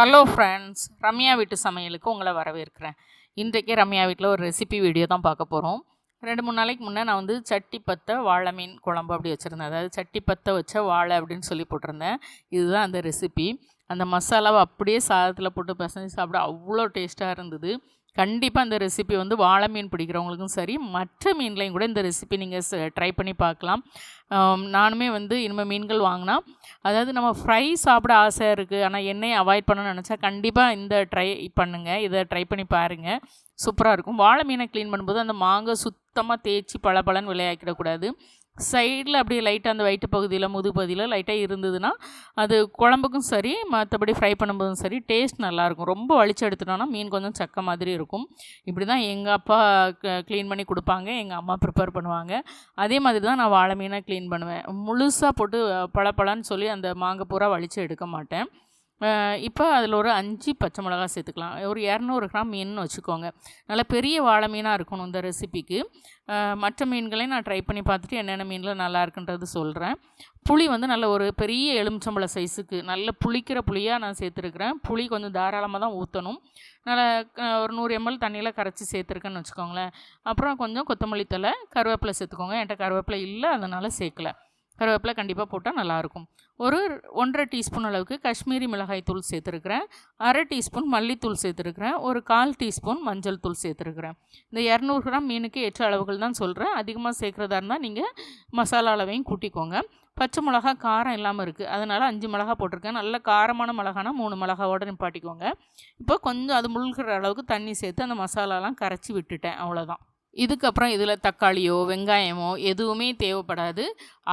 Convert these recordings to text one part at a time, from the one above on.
Hello friends Ramya வீட்டு சமையலுக்கு உங்களை வரவேற்கிறேன். இன்றைக்கே ரம்யா வீட்டில் ஒரு ரெசிபி வீடியோ தான் பார்க்க போகிறோம் ரெண்டு மூணு நாளைக்கு முன்னே நான் வந்து சட்டி பத்தை வாழை மீன் குழம்பு அப்படி வச்சுருந்தேன். அதாவது சட்டி பத்தை வச்ச வாழை அப்படின்னு சொல்லி போட்டிருந்தேன். இதுதான் அந்த ரெசிபி அந்த மசாலாவை அப்படியே சாதத்தில் போட்டு பிசைஞ்சு சாப்பிட அவ்வளோ டேஸ்ட்டாக இருந்தது. கண்டிப்பாக இந்த ரெசிபி வந்து வாழை மீன் பிடிக்கிறவங்களுக்கும் சரி மற்ற மீன்லையும் கூட இந்த ரெசிபி நீங்கள் ட்ரை பண்ணி பார்க்கலாம். நானுமே வந்து இனிமேல் மீன்கள் வாங்கினா அதாவது நம்ம ஃப்ரை சாப்பிட ஆசையாக இருக்குது ஆனால் எண்ணெயை அவாய்ட் பண்ணணும்னு நினச்சா கண்டிப்பாக இந்த ட்ரை பண்ணுங்கள் இதை ட்ரை பண்ணி பாருங்கள் சூப்பராக இருக்கும். வாழை மீனை க்ளீன் பண்ணும்போது அந்த மாங்காய் சுத்தமாக தேய்ச்சி பளபளன்னு விளையாக்கிடக்கூடாது. சைடில் அப்படியே லைட்டாக அந்த வயிற்று பகுதியில் முதுகு பகுதியில் லைட்டாக இருந்ததுன்னா அது குழம்புக்கும் சரி மற்றபடி ஃப்ரை பண்ணும்போதும் சரி டேஸ்ட் நல்லாயிருக்கும். ரொம்ப வலிச்சு எடுத்துட்டோன்னா மீன் கொஞ்சம் சக்க மாதிரி இருக்கும். இப்படி தான் எங்கள் அப்பா க்ளீன் பண்ணி கொடுப்பாங்க. எங்கள் அம்மா ப்ரிப்பேர் பண்ணுவாங்க. அதே மாதிரி தான் நான் வாழை மீனாக க்ளீன் பண்ணுவேன். முழுசாக போட்டு பழப்பழன்னு சொல்லி அந்த மாங்காய் பூரா வலிச்சு எடுக்க மாட்டேன். இப்போ அதில் ஒரு அஞ்சு பச்சை மிளகா சேர்த்துக்கலாம். ஒரு இரநூறு கிராம் மீன் வச்சுக்கோங்க. நல்ல பெரிய வாழை மீனாக இருக்கணும் இந்த ரெசிபிக்கு மற்ற மீன்களையும் நான் ட்ரை பண்ணி பார்த்துட்டு என்னென்ன மீனில் நல்லா இருக்குன்றது சொல்கிறேன் புளி வந்து நல்ல ஒரு பெரிய எலுமிச்சம்பழ சைஸுக்கு நல்ல புளிக்கிற புளியாக நான் சேர்த்துருக்குறேன். புளி கொஞ்சம் தாராளமாக தான் ஊற்றணும் நல்ல ஒரு நூறு எம்எல் தண்ணியில் கரைச்சி சேர்த்துருக்கேன்னு வச்சுக்கோங்களேன். அப்புறம் கொஞ்சம் கொத்தமல்லி தழை கருவேப்பிலை சேர்த்துக்கோங்க. என்கிட்ட கருவேப்பிலை இல்லை அதனால் சேர்க்கல. கருவேப்பிலை கண்டிப்பாக போட்டால் நல்லாயிருக்கும். ஒரு ஒன்றரை டீஸ்பூன் அளவுக்கு காஷ்மீரி மிளகாய் தூள் சேர்த்துருக்குறேன். அரை டீஸ்பூன் மல்லித்தூள் சேர்த்துருக்குறேன். ஒரு கால் டீஸ்பூன் மஞ்சள் தூள் சேர்த்துருக்குறேன். இந்த இரநூறு கிராம் மீனுக்கு ஏற்ற அளவுகள் தான் சொல்கிறேன் அதிகமாக சேர்க்குறதா இருந்தால் நீங்கள் மசாலா அளவையும் கூட்டிக்கோங்க. பச்சை மிளகா காரம் இல்லாமல் இருக்குது அதனால் அஞ்சு மிளகா போட்டிருக்கேன். நல்ல காரமான மிளகானா மூணு மிளகாவோட நிப்பாட்டிக்கோங்க. இப்போ கொஞ்சம் அது முழுகிற அளவுக்கு தண்ணி சேர்த்து அந்த மசாலாலாம் கரைச்சி விட்டுட்டேன். அவ்வளோதான் இதுக்கப்புறம் இதில் தக்காளியோ வெங்காயமோ எதுவுமே தேவைப்படாது.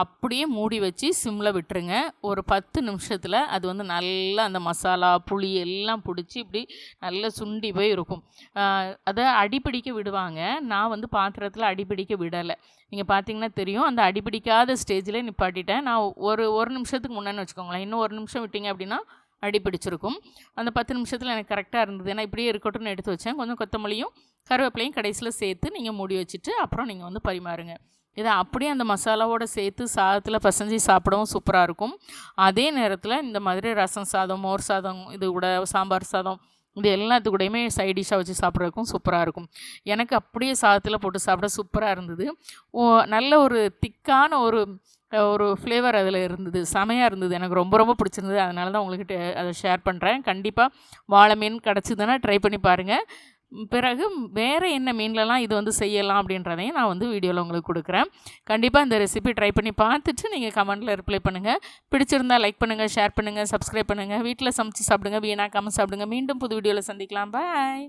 அப்படியே மூடி வச்சு சிம்மில் விட்டுருங்க. ஒரு பத்து நிமிஷத்தில் அது வந்து நல்லா அந்த மசாலா புளி எல்லாம் பிடிச்சி இப்படி நல்லா சுண்டி போய் இருக்கும். அதை அடிப்பிடிக்க விடுவாங்க. நான் வந்து பாத்திரத்தில் அடிப்பிடிக்க விடலை. நீங்கள் பார்த்தீங்கன்னா தெரியும் அந்த அடிப்பிடிக்காத ஸ்டேஜில் நிப்பாட்டிட்டேன். நான் ஒரு ஒரு நிமிஷத்துக்கு முன்னேன்னு வச்சுக்கோங்களேன். இன்னும் ஒரு நிமிஷம் விட்டீங்க அப்படின்னா அடி பிடிச்சிருக்கும் அந்த பத்து நிமிஷத்தில் எனக்கு கரெக்டாக இருந்தது. ஏன்னா இப்படியே இருக்கட்டும்னு எடுத்து வச்சேன். கொஞ்சம் கொத்தமல்லியும் கருவேப்பிலையும் கடைசியில் சேர்த்து நீங்கள் மூடி வச்சுட்டு அப்புறம் நீங்கள் வந்து பரிமாறுங்க. இதை அப்படியே அந்த மசாலாவோடு சேர்த்து சாதத்தில் பசஞ்சு சாப்பிடவும் சூப்பராக இருக்கும். அதே நேரத்தில் இந்த மாதிரி ரசம் சாதம் மோர் சாதம் இது கூட சாம்பார் சாதம் இது எல்லாத்து கூடயுமே சைட் டிஷ்ஷாக வச்சு சாப்பிட்றதுக்கும் சூப்பராக இருக்கும். எனக்கு அப்படியே சாதத்தில் போட்டு சாப்பிட சூப்பராக இருந்தது. ஓ நல்ல ஒரு திக்கான ஒரு ஒரு ஃப்ளேவர் அதில் இருந்தது. செமையாக இருந்தது. எனக்கு ரொம்ப ரொம்ப பிடிச்சிருந்தது. அதனால தான் உங்கள்கிட்ட அதை ஷேர் பண்ணுறேன் கண்டிப்பாக வாழை மீன் கிடச்சிதுன்னா ட்ரை பண்ணி பாருங்கள் பிறகு வேறு என்ன மீன்லலாம் இது வந்து செய்யலாம் அப்படின்றதையும் நான் வந்து வீடியோவில் உங்களுக்கு கொடுக்குறேன். கண்டிப்பாக இந்த ரெசிபி ட்ரை பண்ணி பார்த்துட்டு நீங்கள் கமெண்ட்டில் ரிப்ளை பண்ணுங்கள் பிடிச்சிருந்தா லைக் பண்ணுங்கள் ஷேர் பண்ணுங்கள் சப்ஸ்கிரைப் பண்ணுங்கள் வீட்டில் சமைச்சு சாப்பிடுங்க வீணாக்காமல் சாப்பிடுங்க. மீண்டும் புது வீடியோவில் சந்திக்கலாம். பாய்